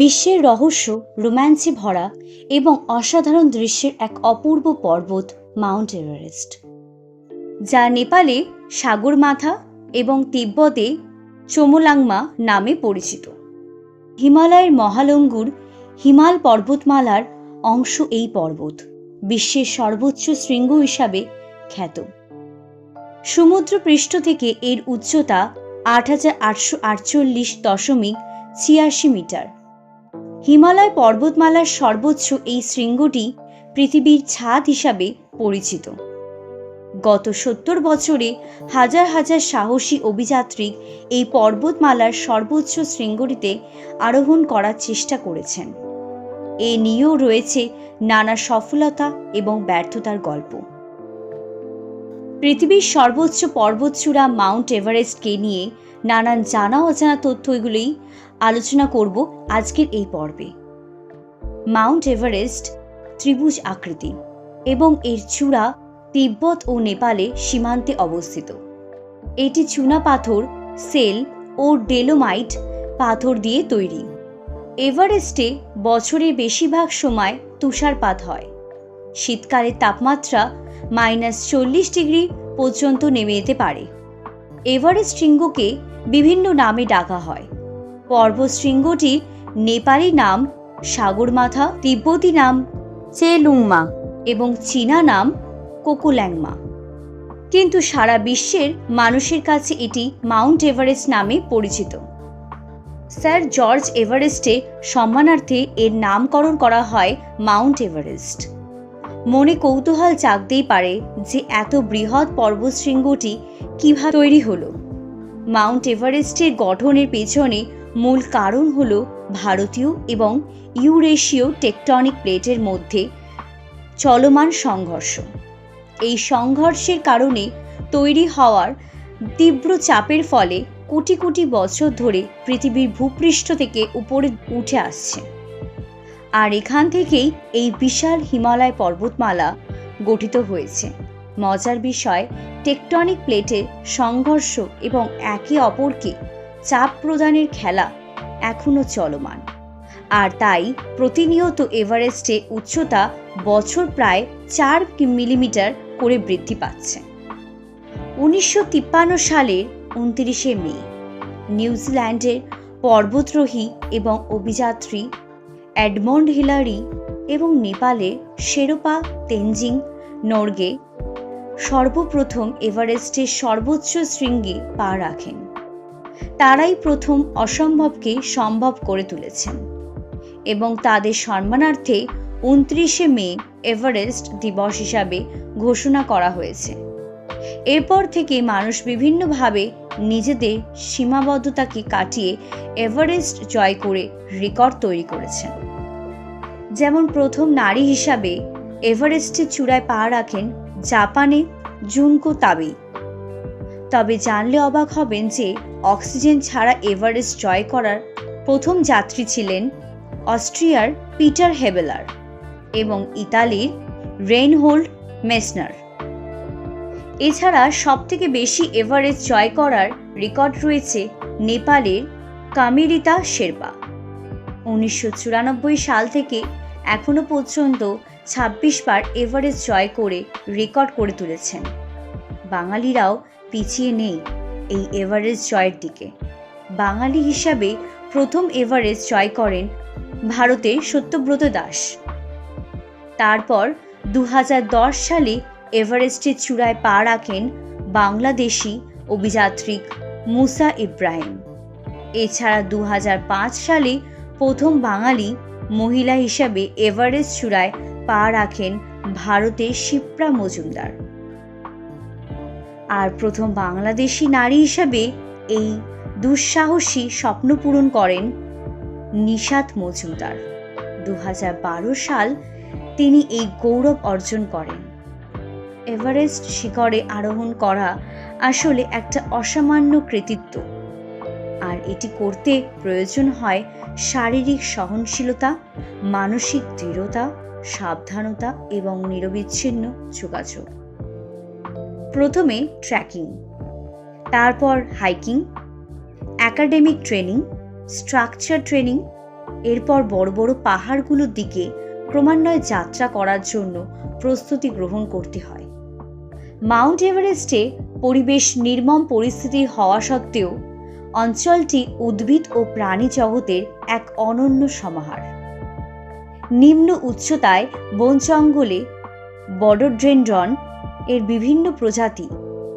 বিশ্বের রহস্য, রোম্যান্সে ভরা এবং অসাধারণ দৃশ্যের এক অপূর্ব পর্বত মাউন্ট এভারেস্ট। যা নেপালে সাগরমাথা এবং তিব্বতে চোমোলাংমা নামে পরিচিত। হিমালয়ের মহালঙ্গুর হিমাল পর্বতমালার অংশ এই পর্বত, বিশ্বের সর্বোচ্চ শৃঙ্গ হিসাবে খ্যাত। সমুদ্র পৃষ্ঠ থেকে এর উচ্চতা আট হাজার আটশো আটচল্লিশ দশমিক ছিয়াশি মিটার। হিমালয় পর্বতমালার সর্বোচ্চ এই শৃঙ্গটি পৃথিবীর ছাদ হিসাবে পরিচিত। গত সত্তর বছরে হাজার হাজার সাহসী অভিযাত্রী এই পর্বতমালার সর্বোচ্চ শৃঙ্গটিতে আরোহণ করার চেষ্টা করেছেন। এ নিয়েও রয়েছে নানা সফলতা এবং ব্যর্থতার গল্প। পৃথিবীর সর্বোচ্চ পর্বতচূড়া মাউন্ট এভারেস্টকে নিয়ে নানান জানা অজানা তথ্যগুলোই আলোচনা করব আজকের এই পর্বে। মাউন্ট এভারেস্ট ত্রিভুজ আকৃতি এবং এর চূড়া তিব্বত ও নেপালে সীমান্তে অবস্থিত। এটি চুনা পাথর, সেল ও ডেলোমাইট পাথর দিয়ে তৈরি। এভারেস্টে বছরের বেশিরভাগ সময় তুষারপাত হয়। শীতকালে তাপমাত্রা মাইনাস চল্লিশ ডিগ্রি পর্যন্ত নেমে যেতে পারে। এভারেস্ট শৃঙ্গকে বিভিন্ন নামে ডাকা হয়। পর্বত শৃঙ্গটির নেপালি নাম সাগরমাথা, তিব্বতী নাম চেলুংমা এবং চীনা নাম কোকোল্যাংমা কিন্তু সারা বিশ্বের মানুষের কাছে এটি মাউন্ট এভারেস্ট নামে পরিচিত। স্যার জর্জ এভারেস্টে সম্মানার্থে এর নামকরণ করা হয় মাউন্ট এভারেস্ট। মনে কৌতূহল জাগতেই পারে যে এত বৃহৎ পর্বতশৃঙ্গটি কীভাবে তৈরি হলো। মাউন্ট এভারেস্টের গঠনের পেছনে মূল কারণ হল ভারতীয় এবং ইউরেশীয় টেকটনিক প্লেটের মধ্যে চলমান সংঘর্ষ। এই সংঘর্ষের কারণে তৈরি হওয়ার তীব্র চাপের ফলে কোটি কোটি বছর ধরে পৃথিবীর ভূপৃষ্ঠ থেকে উপরে উঠে আসছে। আর এখান থেকেই এই বিশাল হিমালয় পর্বতমালা গঠিত হয়েছে। মজার বিষয়, টেকটনিক প্লেটের সংঘর্ষ এবং একে অপরকে চাপ প্রদানের খেলা এখনও চলমান। আর তাই প্রতিনিয়ত এভারেস্টে উচ্চতা বছর প্রায় চার মিলিমিটার করে বৃদ্ধি পাচ্ছে। উনিশশো তিপ্পান্ন সালের উনত্রিশে মে, নিউজিল্যান্ডের পর্বতরোহী এবং অভিযাত্রী অ্যাডমন্ড হিলারি এবং নেপালের শেরোপা, তেনজিং, নর্গে সর্বপ্রথম এভারেস্টের সর্বোচ্চ শৃঙ্গে পা রাখেন। তারাই প্রথম অসম্ভবকে সম্ভব করে তুলেছেন এবং তাদের সম্মানার্থে উনত্রিশে মে এভারেস্ট দিবস হিসাবে ঘোষণা করা হয়েছে। এরপর থেকে মানুষ বিভিন্নভাবে নিজেদের সীমাবদ্ধতাকে কাটিয়ে এভারেস্ট জয় করে রেকর্ড তৈরি করেছেন। যেমন প্রথম নারী হিসাবে এভারেস্টের চূড়ায় পা রাখেন জাপানে জুনকো তাবেই তবে জানলে অবাক হবেন যে অক্সিজেন ছাড়া এভারেস্ট জয় করার প্রথম যাত্রী ছিলেন অস্ট্রিয়ার পিটার হেবেলার এবং ইতালির রেইনহোল্ড মেসনার। এছাড়া সবথেকে বেশি এভারেস্ট জয় করার রেকর্ড রয়েছে নেপালের কামিরিতা শেরপা। উনিশশো চুরানব্বই সাল থেকে এখনও পর্যন্ত ছাব্বিশ বার এভারেস্ট জয় করে রেকর্ড করে তুলেছেন। বাঙালিরাও পিছিয়ে নেই এই এভারেস্ট জয়ের দিকে। বাঙালি হিসাবে প্রথম এভারেস্ট জয় করেন ভারতের সত্যব্রত দাস। তারপর দু হাজার দশ সালে এভারেস্টের চূড়ায় পা রাখেন বাংলাদেশি অভিযাত্রিক মুসা ইব্রাহিম। এছাড়া দু হাজার পাঁচ সালে প্রথম বাঙালি মহিলা হিসাবে এভারেস্ট চূড়ায় পা রাখেন ভারতের শিপ্রা মজুমদার। আর প্রথম বাংলাদেশি নারী হিসাবে এই দুঃসাহসী স্বপ্ন পূরণ করেন নিশাত মজুমদার। দু হাজার বারো সাল তিনি এই গৌরব অর্জন করেন। এভারেস্ট শিখরে আরোহণ করা আসলে একটা অসামান্য কৃতিত্ব। আর এটি করতে প্রয়োজন হয় শারীরিক সহনশীলতা, মানসিক দৃঢ়তা, সাবধানতা এবং নিরবিচ্ছিন্ন যোগাযোগ। প্রথমে ট্র্যাকিং, তারপর hiking, academic training, structure training, এরপর বড় বড় পাহাড়গুলোর দিকে ক্রমান্বয়ে যাত্রা করার জন্য প্রস্তুতি গ্রহণ করতে হয়। মাউন্ট এভারেস্টে পরিবেশ নির্মম পরিস্থিতি হওয়া সত্ত্বেও অঞ্চলটি উদ্ভিদ ও প্রাণী জগতের এক অনন্য সমাহার। নিম্ন উচ্চতায় বন জঙ্গলে বডোড্রেন্ড্রন এর বিভিন্ন প্রজাতি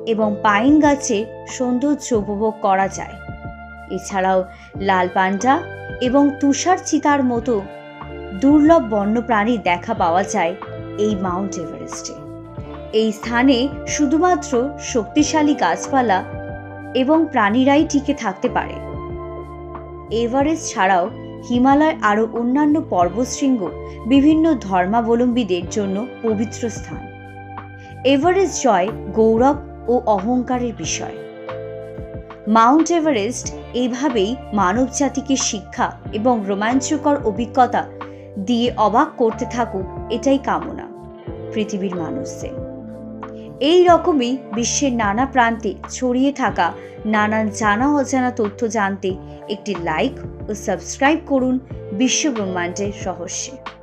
এবং পাইন গাছের সৌন্দর্য উপভোগ করা যায়। এছাড়াও লাল পান্ডা এবং তুষার চিতার মতো দুর্লভ বন্যপ্রাণী দেখা পাওয়া যায় এই মাউন্ট এভারেস্টে। এই স্থানে শুধুমাত্র শক্তিশালী গাছপালা এবং প্রাণীরাই টিকে থাকতে পারে। এভারেস্ট ছাড়াও হিমালয় আরও অন্যান্য পর্বতশৃঙ্গ বিভিন্ন ধর্মাবলম্বীদের জন্য পবিত্র স্থান। এভারেস্ট জয় গৌরব ও অহংকারের বিষয়। মাউন্ট এভারেস্ট এইভাবেই মানবজাতিকে শিক্ষা এবং রোমাঞ্চকর অভিজ্ঞতা দিয়ে অবাক করতে থাকুক এটাই কামনা, পৃথিবীর মানুষদের। এই রকমই বিশ্বের নানা প্রান্তে ছড়িয়ে থাকা নানান জানা অজানা তথ্য জানতে একটি লাইক ও সাবস্ক্রাইব করুন বিশ্ব ব্রহ্মাণ্ডের রহস্যে।